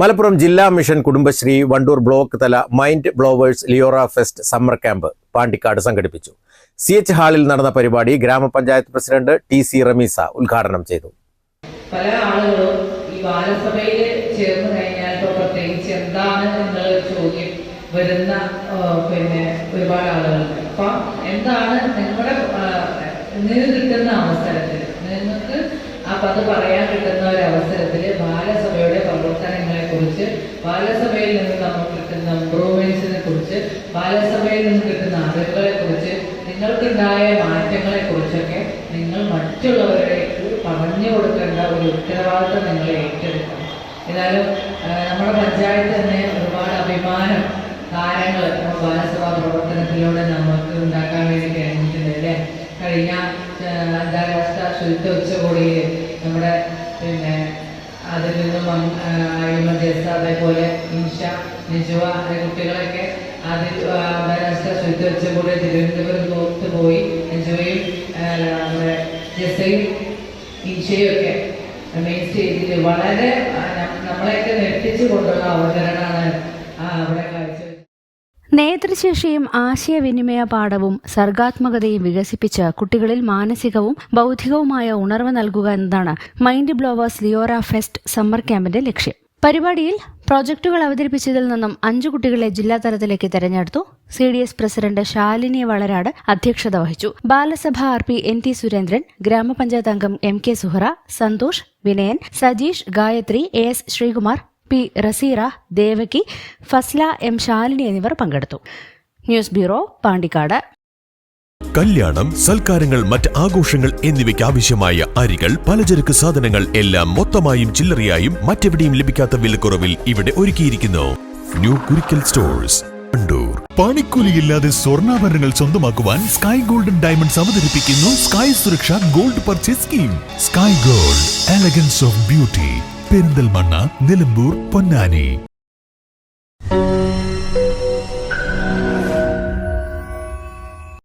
മലപ്പുറം ജില്ലാ mission Kudumbashree Wandoor block തല mind blowers Liora fest summer camp Pandikkad സംഘടിപ്പിച്ചു. സി എച്ച് ഹാളിൽ നടന്ന പരിപാടി ഗ്രാമപഞ്ചായത്ത് പ്രസിഡന്റ് ടി സി റമീസ ഉദ്ഘാടനം ചെയ്തു. പല ആളുകളും ഈ ബാലസഭയിൽ കഴിഞ്ഞാൽ എന്നുള്ള പിന്നെ എന്താണ് കിട്ടുന്ന അവസരത്തിൽ കിട്ടുന്ന ഒരു അവസരത്തിൽ ബാലസഭയുടെ പ്രവർത്തനങ്ങളെ കുറിച്ച് ബാലസഭയിൽ നിന്ന് നമുക്ക് കിട്ടുന്ന ഇമ്പ്രൂവ്മെന്റ്സിനെ കുറിച്ച് ബാലസഭയിൽ നിന്ന് കിട്ടുന്ന അറിവുകളെ കുറിച്ച് നിങ്ങൾക്കുണ്ടായ മാറ്റങ്ങളെ കുറിച്ചൊക്കെ നിങ്ങൾ മറ്റുള്ളവരിലേക്ക് പറഞ്ഞു കൊടുക്കേണ്ട ഒരു ഉത്തരവാദിത്തം നിങ്ങൾ ഏറ്റെടുക്കണം. ഏതായാലും നമ്മുടെ പഞ്ചായത്ത് തന്നെ ഒരുപാട് അഭിമാനം താരങ്ങൾ ബാലസഭാ പ്രവർത്തനത്തിലൂടെ നമുക്ക് ഉണ്ടാക്കാൻ വേണ്ടി കഴിഞ്ഞിട്ടുണ്ട് അല്ലേ? കഴിഞ്ഞ അന്താരാഷ്ട്ര ശുചിത്വ ഉച്ചകോടിയിൽ നമ്മുടെ പിന്നെ അതിൽ നിന്നും അതേപോലെ ഇൻഷ നിജുവ കുട്ടികളൊക്കെ അതിൽ ആ, അന്താരാഷ്ട്ര ശുചിത്വ ഉച്ചകോടി തിരുവനന്തപുരം തോത്ത് പോയി നിജുവയും ജസയും ഇൻഷയും ഒക്കെ മെയിൻ സ്റ്റേജിൽ വളരെ നമ്മളെയൊക്കെ ഞെട്ടിച്ചു കൊണ്ടുള്ള അവതരണമാണ് അവിടെ നേതൃശേഷിയും ആശയവിനിമയ പാഠവും സർഗാത്മകതയും വികസിപ്പിച്ച് കുട്ടികളിൽ മാനസികവും ബൗദ്ധികവുമായ ഉണർവ് നൽകുക എന്നതാണ് mind blowers Liora fest summer ക്യാമ്പിന്റെ ലക്ഷ്യം. പരിപാടിയിൽ പ്രോജക്ടുകൾ അവതരിപ്പിച്ചതിൽ നിന്നും അഞ്ചു കുട്ടികളെ ജില്ലാ തലത്തിലേക്ക് തെരഞ്ഞെടുത്തു. C D S president Shalini Valarad അധ്യക്ഷത വഹിച്ചു. Balasabha R P N T Surendran ഗ്രാമപഞ്ചായത്ത് അംഗം M K Suhara Santhosh Vinayan Sajeesh Gayathri A S Sreekumar P Raseera Devaki Fasla M Shalini എന്നിവർ പങ്കെടുത്തു. News bureau Pandikkad. കല്യാണം സൽക്കാരങ്ങൾ മറ്റ് ആഘോഷങ്ങൾ എന്നിവയ്ക്ക് ആവശ്യമായ അരികൾ പലചരക്ക് സാധനങ്ങൾ എല്ലാം മൊത്തമായും ചില്ലറയായും മറ്റെവിടെയും ലഭിക്കാത്ത വിലക്കുറവിൽ ഇവിടെ ഒരുക്കിയിരിക്കുന്നു. New Kurikkal stores Kandoor. പണിക്കൂലിയില്ലാതെ സ്വർണാഭരണങ്ങൾ സ്വന്തമാക്കുവാൻ സ്കൈ ഗോൾഡൻ ഡയമണ്ട്സ് അവതരിപ്പിക്കുന്നു sky Suraksha gold purchase scheme. Sky gold elegance of beauty. Perinthalmanna Nilambur Ponnani.